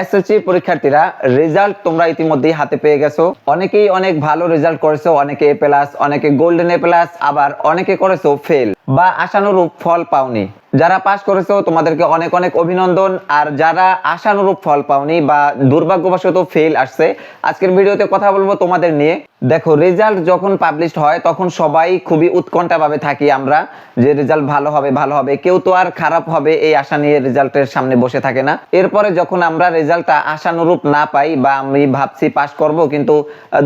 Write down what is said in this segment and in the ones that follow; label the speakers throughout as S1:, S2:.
S1: SSC পরীক্ষার্থীরা result তোমরা ইতিমধ্যেই হাতে পেয়ে গেছো। অনেকেই অনেক ভালো রেজাল্ট করেছ, অনেকে এ প্লাস অনেকে গোল্ডেন এ প্লাস আবার অনেকে করেছ ফেল বা আশানুরূপ ফল পাওনি। যারা পাশ করেছ, তোমাদেরকে অনেক অনেক অভিনন্দন। আর যারা আশানুরূপ ফল পাওনি বা দুর্ভাগ্যবশত ফেল আসছে, আজকের ভিডিওতে কথা বলব তোমাদের নিয়ে। দেখো রেজাল্ট যখন পাবলিশড হয়, তখন সবাই খুবই উৎকণ্ঠা ভাবে থাকি আমরা যে রেজাল্ট ভালো হবে ভালো হবে। কেউ তো আর খারাপ হবে এই আশা নিয়ে রেজাল্টের সামনে বসে থাকে না। এরপরে যখন আমরা রেজাল্টটা আশানুরূপ না পাই বা আমি ভাবছি পাস করব, কিন্তু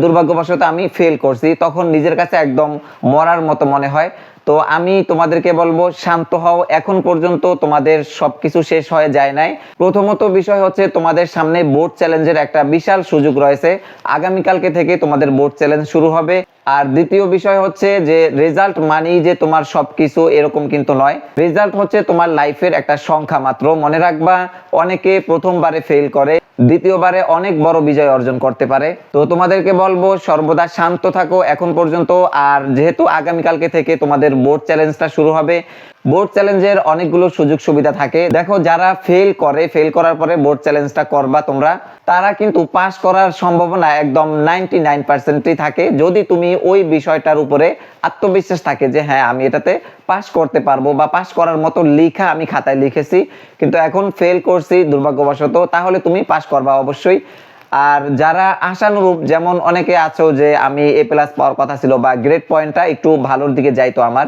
S1: দুর্ভাগ্যবশত আমি ফেল করছি, তখন নিজের কাছে একদম মরার মতো মনে হয়। তো আমি তোমাদেরকে বলব, শান্ত হও। এখন পর্যন্ত তোমাদের সবকিছু শেষ হয়ে যায় নাই। প্রথমত বিষয় হচ্ছে তোমাদের সামনে বোর্ড চ্যালেঞ্জের একটা বিশাল সুযোগ রয়েছে। আগামীকালকে থেকে তোমাদের বোর্ড চ্যালেঞ্জ শুরু হবে। আর দ্বিতীয় বিষয় হচ্ছে যে রেজাল্ট মানেই যে তোমার সবকিছু এরকম কিন্তু নয়। রেজাল্ট হচ্ছে তোমার লাইফের একটা সংখ্যা মাত্র। মনে রাখবা, অনেকে প্রথমবারে ফেল করে, দ্বিতীয়বারে অনেক বড় বিজয় অর্জন করতে পারে। তো তোমাদেরকে বলব, সর্বদা শান্ত থাকো এখন পর্যন্ত। আর যেহেতু আগামীকালকে থেকে তোমাদের বোর্ড চ্যালেঞ্জটা শুরু হবে বোর্ড চ্যালেঞ্জের অনেকগুলো সুযোগ সুবিধা থাকে। দেখো, যারা ফেল করে ফেল করার পরে বোর্ড চ্যালেঞ্জটা করবা তোমরা। তারা কিন্তু পাস করার সম্ভাবনা একদম নাইনটি নাইন পার্সেন্টই থাকে। যদি তুমি ওই বিষয়টার উপরে আত্মবিশ্বাস থাকে যে হ্যাঁ আমি এটাতে পাস করতে পারব বা পাস করার মতো লেখা আমি খাতায় লিখেছি, কিন্তু এখন ফেল করছি দুর্ভাগ্যবশত, তাহলে তুমি পাস করবা অবশ্যই। আর যারা আশানুরূপ, যেমন অনেকে আছো যে, আমি এ প্লাস পাওয়ার কথা ছিল বা গ্রেড পয়েন্টটা একটু ভালোর দিকে যাইতো আমার।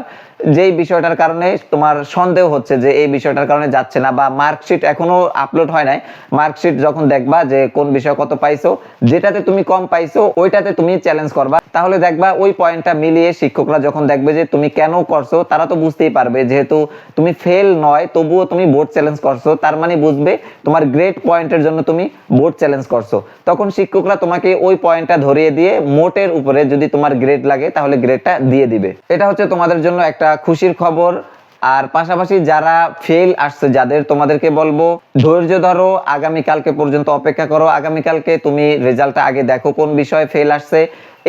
S1: যেই বিষয়টার কারণে তোমার সন্দেহ হচ্ছে যে এই বিষয়টার কারণে যাচ্ছে না বা মার্কশিট এখনও আপলোড হয় নাই, মার্কশিট যখন দেখবা যে কোন বিষয় কত পাইছো, যেটাতে তুমি কম পাইছো, ওইটাতে তুমি চ্যালেঞ্জ করবা। তাহলে দেখবা ওই পয়েন্টটা মিলিয়ে শিক্ষকরা যখন দেখবে যে তুমি কেন করছ, তারা তো বুঝতেই পারবে। যেহেতু তুমি ফেল নয়, তবুও তুমি বোর্ড চ্যালেঞ্জ করছ, তার মানে বুঝবে তোমার গ্রেড পয়েন্টের জন্য তুমি বোর্ড চ্যালেঞ্জ করছ। তখন শিক্ষকরা তোমাকে ওই পয়েন্টটা ধরিয়ে দিয়ে মোটের উপরে যদি তোমার গ্রেড লাগে, তাহলে গ্রেডটা দিয়ে দিবে। এটা হচ্ছে তোমাদের জন্য একটা খুশির খবর। আর পাশাপাশি যারা ফেল আসছে, যাদের তোমাদেরকে বলব, ধৈর্য ধরো, আগামীকালকে পর্যন্ত অপেক্ষা করো। আগামীকালকে তুমি রেজাল্টটা আগে দেখো কোন বিষয়ে ফেল আসছে।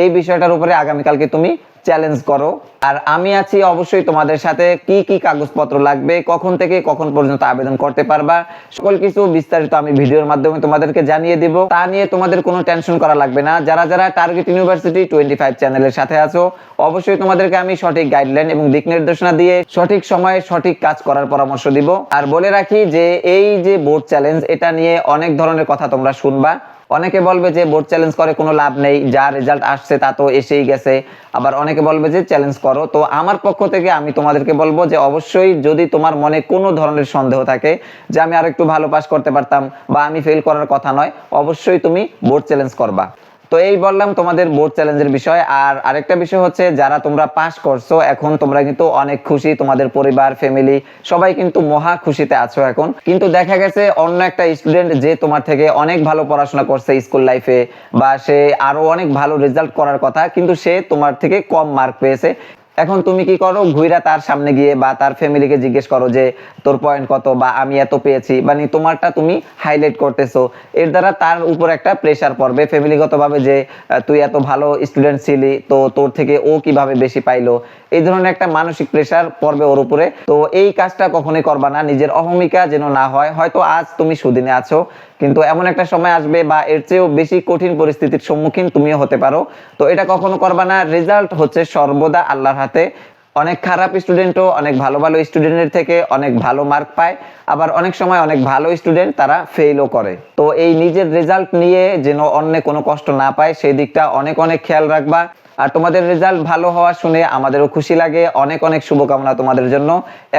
S1: এই বিষয়টার উপরে আগামীকালকে তুমি চ্যালেঞ্জ করো। আর আমি আছি অবশ্যই তোমাদের সাথে। কি কি কাগজপত্র লাগবে, কখন থেকে, কখন পর্যন্ত আবেদন করতে পারবা, সকল কিছু বিস্তারিত আমি ভিডিওর মাধ্যমে তোমাদেরকে জানিয়ে দিব। তা নিয়ে তোমাদের কোনো টেনশন করা লাগবে না। যারা যারা টার্গেট ইউনিভার্সিটি টোয়েন্টি ফাইভ চ্যানেলের সাথে আছো, অবশ্যই তোমাদেরকে আমি সঠিক গাইডলাইন এবং দিক নির্দেশনা দিয়ে সঠিক সময়ে সঠিক কাজ করার পরামর্শ দিব। আর বলে রাখি যে, এই যে বোর্ড চ্যালেঞ্জ এটা নিয়ে অনেক ধরনের কথা তোমরা শুনবা। অনেকে বলবে যে বোর্ড চ্যালেঞ্জ করে কোনো লাভ নেই, যা রেজাল্ট আসছে তা তো এসেই গেছে। আবার অনেকে বলবে যে চ্যালেঞ্জ করো। তো আমার পক্ষ থেকে আমি তোমাদেরকে বলব যে অবশ্যই যদি তোমার মনে কোনো ধরনের সন্দেহ থাকে যে আমি আর একটু ভালো পাস করতে পারতাম বা আমি ফেল করার কথা নয়, অবশ্যই তুমি বোর্ড চ্যালেঞ্জ করবা। তো এই বললাম তোমাদের বোর্ড চ্যালেঞ্জের বিষয়। আর আরেকটা বিষয় হচ্ছে, যারা তোমরা পাস করছ, এখন তোমরা কিন্তু অনেক খুশি, তোমাদের পরিবার ফ্যামিলি সবাই কিন্তু মহা খুশিতে আছো এখন। কিন্তু দেখা গেছে, অন্য একটা স্টুডেন্ট যে তোমার থেকে অনেক ভালো পড়াশোনা করছে স্কুল লাইফে বা সে আরও অনেক ভালো রেজাল্ট করার কথা, কিন্তু সে তোমার থেকে কম মার্ক পেয়েছে। এখন তুমি কি করো? ঘুইরা তার সামনে গিয়ে বা তার ফ্যামিলিকে জিজ্ঞেস করো যে, তোর পয়েন্ট কত বা আমি এত পেয়েছি? মানে তোমারটা তুমি হাইলাইট করতেছো। এর দ্বারা তার উপর একটা প্রেসার পড়বে। ফ্যামিলিগতভাবে যে, তুই এত ভালো স্টুডেন্ট ছিলি, তো তোর থেকে ও কীভাবে বেশি পাইলো? এই ধরনের একটা মানসিক প্রেসার পড়বে ওর উপরে। তো এই কাজটা কখনোই করবা না। নিজের অহমিকা যেন না হয়। হয়তো আজ তুমি সুদিনে আছো, কিন্তু এমন একটা সময় আসবে বা এর চেয়েও বেশি কঠিন পরিস্থিতির সম্মুখীন তুমিও হতে পারো। তো এটা কখনো করবা না। রেজাল্ট হচ্ছে সর্বদা আল্লাহর হাতে। অনেক খারাপ স্টুডেন্টও অনেক ভালো ভালো স্টুডেন্টের থেকে অনেক ভালো মার্ক পায়। আবার অনেক সময় অনেক ভালো স্টুডেন্ট তারা ফেলও করে। তো এই নিজের রেজাল্ট নিয়ে যেন অন্য কোনো কষ্ট না পায়, সেই দিকটা অনেক অনেক খেয়াল রাখবা। আর তোমাদের রেজাল্ট ভালো হওয়া শুনে আমাদেরও খুশি লাগে। অনেক অনেক শুভকামনা তোমাদের জন্য।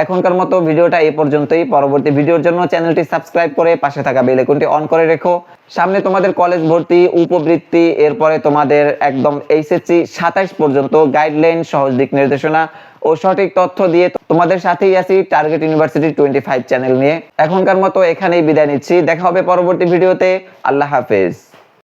S1: এখনকার মতো ভিডিওটা এই পর্যন্তই। পরবর্তী ভিডিওর জন্য চ্যানেলটি সাবস্ক্রাইব করে পাশে থাকা বেল আইকনটি অন করে রেখো। সামনে তোমাদের কলেজ ভর্তি, উপবৃত্তি, এরপরে তোমাদের একদম এইচএসসি সাতাইশ পর্যন্ত গাইডলাইন সহজ দিক নির্দেশনা ও সঠিক তথ্য দিয়ে তোমাদের সাথেই আছি target university twenty five channel নিয়ে। এখনকার মতো এখানেই বিদায় নিচ্ছি। দেখা হবে পরবর্তী ভিডিওতে। আল্লাহ হাফেজ।